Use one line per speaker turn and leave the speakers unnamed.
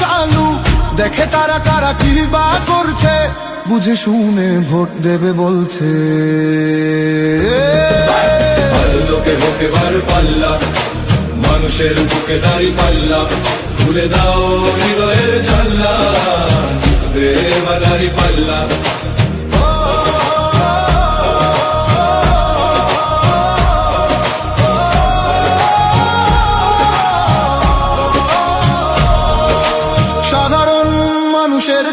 চালু, দেখে তারা কারা কি বা করছে, বুঝে শুনে ভোট দেবে বলছে। লোকে হোকে বার পাল্লা, মানুষের বুকে পাল্লা, ভুলে দাও হৃদয়ের জাল্লা জিতবে এবার পাল্লা।